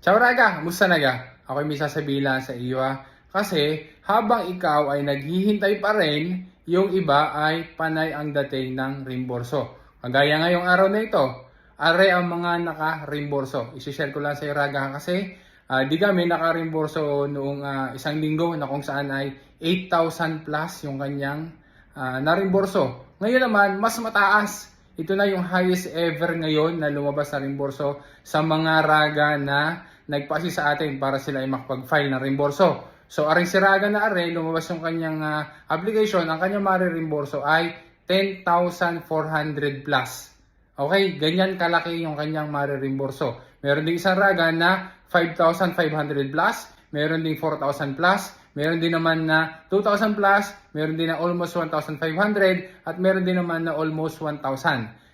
Ciao Raga, musta naga? Ako'y may sasabihin sa iyo ha. Kasi habang ikaw ay naghihintay pa rin, yung iba ay panay ang dating ng reimburso. Kagaya ngayong araw na ito, are ang mga naka-reimburso. Isishare ko lang sa iyo Raga kasi ah, di kami naka-reimburso noong ah, isang linggo na kung saan ay 8,000 plus yung kanyang ah, na-reimburso. Ngayon naman, mas mataas. Ito na yung highest ever ngayon na lumabas na reimburso sa mga raga na nagpasi sa atin para sila ay makapag-file ng reimburso. So, aring si raga na are, lumabas yung kanyang ah, application, ang kanyang mare-reimburso ay 10,400 plus. Okay, ganyan kalaki yung kanyang mare-reimburso. Meron din isang raga na 5,500 plus, meron din 4,000 plus, meron din naman na 2,000 plus, meron din na almost 1,500, at meron din naman na almost 1,000.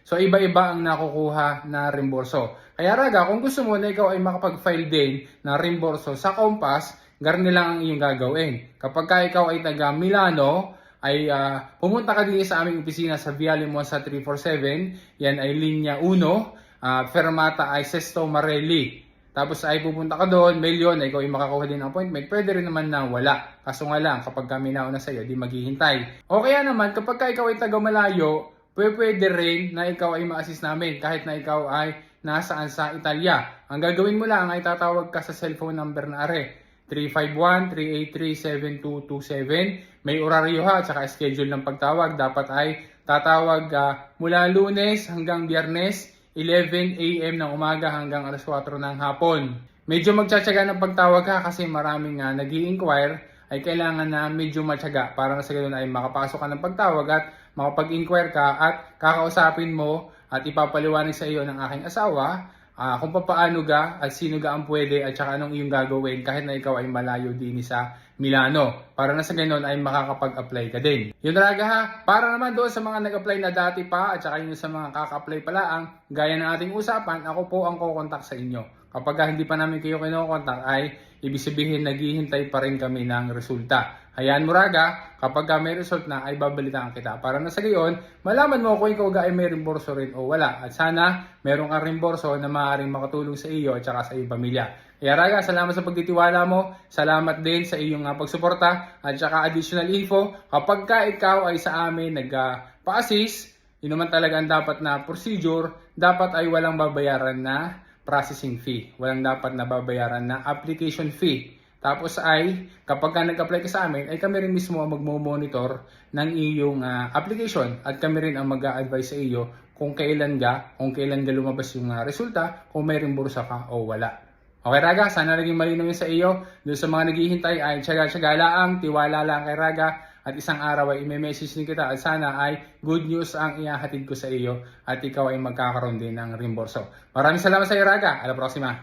So iba-iba ang nakukuha na reimburso. Kaya raga, kung gusto mo na ikaw ay makapag-file din na reimburso sa Compass, ganun lang ang iyong gagawin. Kapag ka ikaw ay taga Milano, ay ah, pumunta ka din sa aming opisina sa Viale Monza 347. Yan ay linya 1. ah, Fermata ay Sesto Marelli. Tapos ay pupunta ka doon, mail yun, ikaw ay makakuha din ng appointment. Pwede rin naman na wala. Kaso nga lang, kapag kami nauna sa iyo, di maghihintay. O kaya naman, kapag ka ikaw ay taga malayo, pwede rin na ikaw ay ma-assist namin kahit na ikaw ay nasaan sa Italia. Ang gagawin mo lang ay tatawag ka sa cellphone number na are. 351-383-7227. May oraryo ha, tsaka schedule ng pagtawag. Dapat ay tatawag ah, mula lunes hanggang biyernes, 11 a.m. ng umaga hanggang alas 4 ng hapon. Medyo magtsatsaga ng pagtawag ha kasi maraming uh, nag inquire ay kailangan na medyo matyaga para sa ganun ay makapasok ka ng pagtawag at makapag-inquire ka at kakausapin mo at ipapaliwanag sa iyo ng aking asawa ah, kung paano ga at sino ga ang pwede at saka anong iyong gagawin kahit na ikaw ay malayo din sa Milano. Para na sa ganun ay makakapag-apply ka din. Yun talaga ha, para naman doon sa mga nag-apply na dati pa at saka yun sa mga kaka-apply pala ang gaya ng ating usapan, ako po ang kukontak sa inyo. Kapag hindi pa namin kayo kinokontak ay ibig sabihin naghihintay pa rin kami ng resulta. Hayaan mo raga, kapag may result na ay babalitaan kita. Para na sa gayon, malaman mo kung ikaw ay may rimborso rin o wala. At sana meron kang rimborso na maaaring makatulong sa iyo at saka sa iyong pamilya. Kaya raga, salamat sa pagtitiwala mo. Salamat din sa iyong uh, pagsuporta at saka additional info. Kapag ka ikaw ay sa amin nagpa-assist, yun naman talaga ang dapat na procedure, dapat ay walang babayaran na processing fee. Walang dapat na babayaran na application fee. Tapos ay, kapag ka nag-apply ka sa amin, ay kami rin mismo ang magmo-monitor ng iyong ah, application at kami rin ang mag-a-advise sa iyo kung kailan ga, kung kailan ga lumabas yung ah, resulta, kung may reimbursa ka o wala. Okay Raga, sana naging malinaw yun sa iyo. Doon sa mga naghihintay ay tsaga-tsaga lang, tiwala lang kay Raga at isang araw ay i-message din kita at sana ay good news ang ihahatid ko sa iyo at ikaw ay magkakaroon din ng reimburso. Maraming salamat sa iyo Raga. Ala próxima.